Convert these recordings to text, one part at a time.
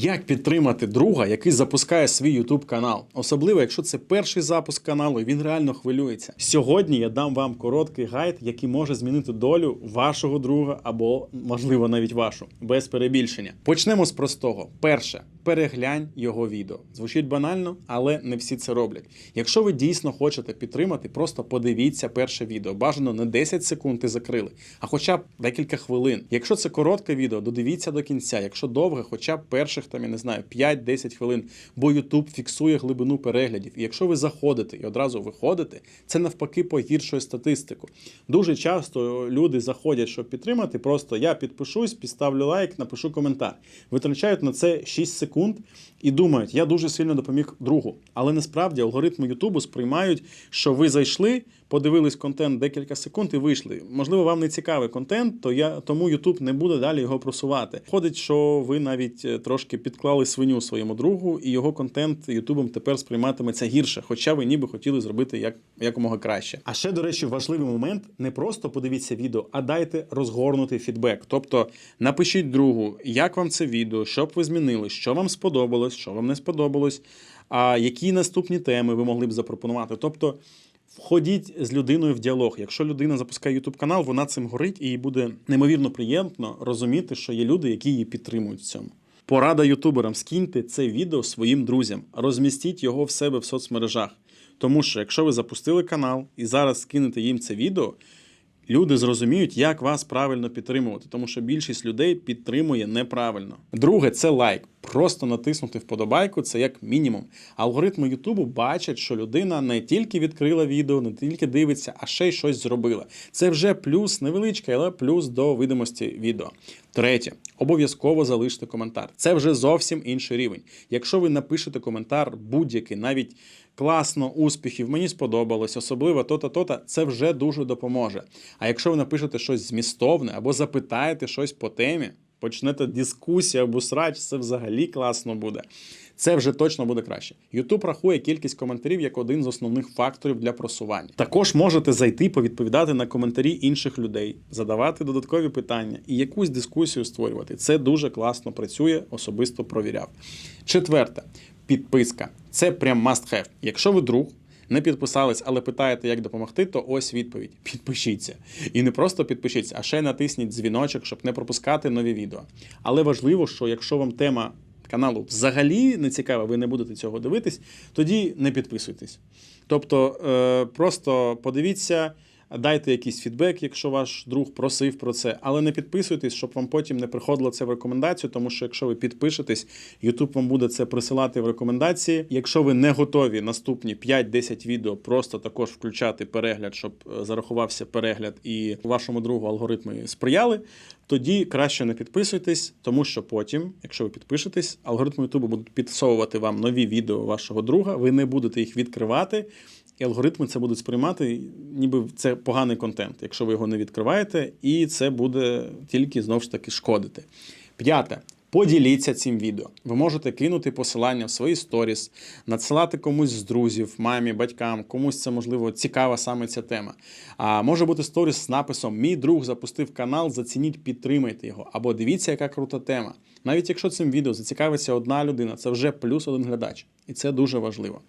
Як підтримати друга, який запускає свій YouTube канал, особливо якщо це перший запуск каналу, і він реально хвилюється. Сьогодні я дам вам короткий гайд, який може змінити долю вашого друга або, можливо, навіть вашу, без перебільшення. Почнемо з простого. Перше, переглянь його відео. Звучить банально, але не всі це роблять. Якщо ви дійсно хочете підтримати, просто подивіться перше відео. Бажано не 10 секунд і закрили, а хоча б декілька хвилин. Якщо це коротке відео, додивіться до кінця. Якщо довге, хоча б перших там я не знаю 5-10 хвилин, бо YouTube фіксує глибину переглядів. І якщо ви заходите і одразу виходите, це навпаки погіршує статистику. Дуже часто люди заходять, щоб підтримати. Просто я підпишусь, підставлю лайк, напишу коментар. Витрачають на це 6 секунд і думають, я дуже сильно допоміг другу. Але насправді алгоритми Ютубу сприймають, що ви зайшли, подивились контент декілька секунд і вийшли. Можливо, вам не цікавий контент, то я тому Ютуб не буде далі його просувати. Ходить, що ви навіть е, трошки підклали свиню своєму другу, і його контент Ютубом тепер сприйматиметься гірше, хоча ви ніби хотіли зробити як якомога краще. А ще, до речі, важливий момент: не просто подивіться відео, а дайте розгорнутий фідбек. Тобто напишіть другу, як вам це відео, що б ви змінили, що вам сподобалось, що вам не сподобалось, а які наступні теми ви могли б запропонувати. Тобто. Входіть з людиною в діалог. Якщо людина запускає YouTube канал, вона цим горить, і їй буде неймовірно приємно розуміти, що є люди, які її підтримують в цьому. Порада ютуберам: скиньте це відео своїм друзям, розмістіть його в себе в соцмережах. Тому що якщо ви запустили канал і зараз скинете їм це відео, люди зрозуміють, як вас правильно підтримувати, тому що більшість людей підтримує неправильно. Друге, це лайк. Просто натиснути вподобайку це як мінімум. Алгоритми Ютубу бачать, що людина не тільки відкрила відео, не тільки дивиться, а ще й щось зробила. Це вже плюс невеличкий, але плюс до видимості відео. Третє, обов'язково залиште коментар. Це вже зовсім інший рівень. Якщо ви напишете коментар будь-який, навіть класно, успіхів, мені сподобалось, особливо то-то, то-то, це вже дуже допоможе. А якщо ви напишете щось змістовне або запитаєте щось по темі, почнете дискусію або срач, це взагалі класно буде. Це вже точно буде краще. YouTube рахує кількість коментарів як один з основних факторів для просування. Також можете зайти повідповідати на коментарі інших людей, задавати додаткові питання і якусь дискусію створювати. Це дуже класно працює, особисто провіряв. Четверте, підписка. Це прям must have. Якщо ви друг. Не підписались, але питаєте, як допомогти, то ось відповідь: підпишіться. І не просто підпишіться, а ще натисніть дзвіночок, щоб не пропускати нові відео. Але важливо, що якщо вам тема каналу взагалі не цікаво, ви не будете цього дивитись, тоді не підписуйтесь. Тобто е, просто подивіться. Дайте якийсь фідбек, якщо ваш друг просив про це, але не підписуйтесь, щоб вам потім не приходило це в рекомендацію, тому що якщо ви підпишетесь, YouTube вам буде це присилати в рекомендації. Якщо ви не готові наступні 5-10 відео просто також включати перегляд, щоб е, зарахувався перегляд і вашому другу алгоритми сприяли, тоді краще не підписуйтесь, тому що потім, якщо ви підпишетесь, алгоритми YouTube будуть підсовувати вам нові відео вашого друга, ви не будете їх відкривати. І алгоритми це будуть сприймати, ніби це поганий контент, якщо ви його не відкриваєте, і це буде тільки знову ж таки шкодити. П'яте. Поділіться цим відео. Ви можете кинути посилання в свої сторіс, надсилати комусь з друзів, мамі, батькам, комусь це можливо цікава саме ця тема. А може бути сторіс з написом Мій друг запустив канал, зацініть, підтримайте його. Або дивіться, яка крута тема. Навіть якщо цим відео зацікавиться одна людина, це вже плюс один глядач. І це дуже важливо.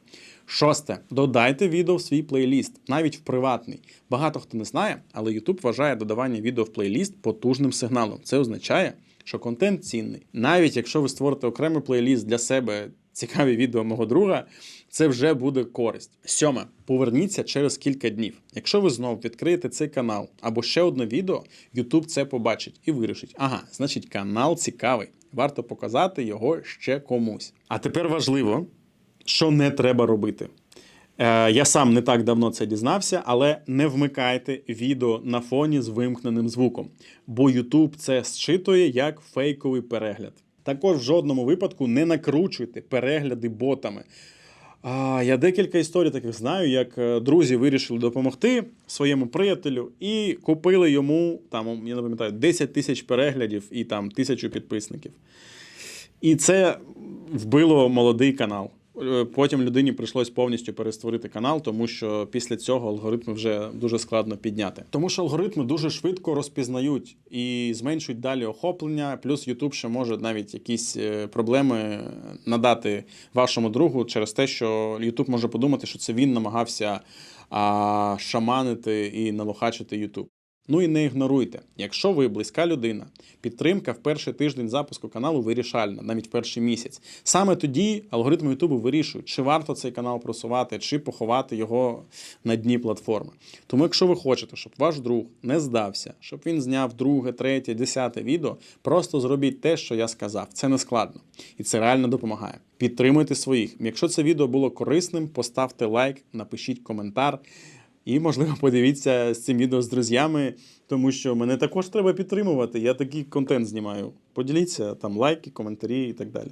Шосте, додайте відео в свій плейліст, навіть в приватний. Багато хто не знає, але YouTube вважає додавання відео в плейліст потужним сигналом. Це означає, що контент цінний. Навіть якщо ви створите окремий плейліст для себе, цікаві відео мого друга, це вже буде користь. Сьоме, поверніться через кілька днів. Якщо ви знову відкриєте цей канал або ще одне відео, YouTube це побачить і вирішить. Ага, значить, канал цікавий. Варто показати його ще комусь. А тепер важливо, що не треба робити. Е, я сам не так давно це дізнався, але не вмикайте відео на фоні з вимкненим звуком, бо YouTube це зчитує як фейковий перегляд. Також в жодному випадку не накручуйте перегляди ботами. А, я декілька історій таких знаю, як е, друзі вирішили допомогти своєму приятелю і купили йому там, я не пам'ятаю, 10 тисяч переглядів і там тисячу підписників. І це вбило молодий канал. Е, Потім людині прийшлось повністю перестворити канал, тому що після цього алгоритми вже дуже складно підняти. Тому що алгоритми дуже швидко розпізнають і зменшують далі охоплення. Плюс YouTube ще може навіть якісь е, проблеми надати вашому другу через те, що YouTube може подумати, що це він намагався а, шаманити і налохачити YouTube. Ну і не ігноруйте. Якщо ви близька людина, підтримка в перший тиждень запуску каналу вирішальна, навіть в перший місяць. Саме тоді алгоритми Ютубу вирішують, чи варто цей канал просувати, чи поховати його на дні платформи. Тому, якщо ви хочете, щоб ваш друг не здався, щоб він зняв друге, третє, десяте відео, просто зробіть те, що я сказав. Це не складно і це реально допомагає. Підтримуйте своїх. Якщо це відео було корисним, поставте лайк, напишіть коментар. І, можливо, подивіться з цим відео з друзями, тому що мене також треба підтримувати. Я такий контент знімаю. Поділіться там лайки, коментарі і так далі.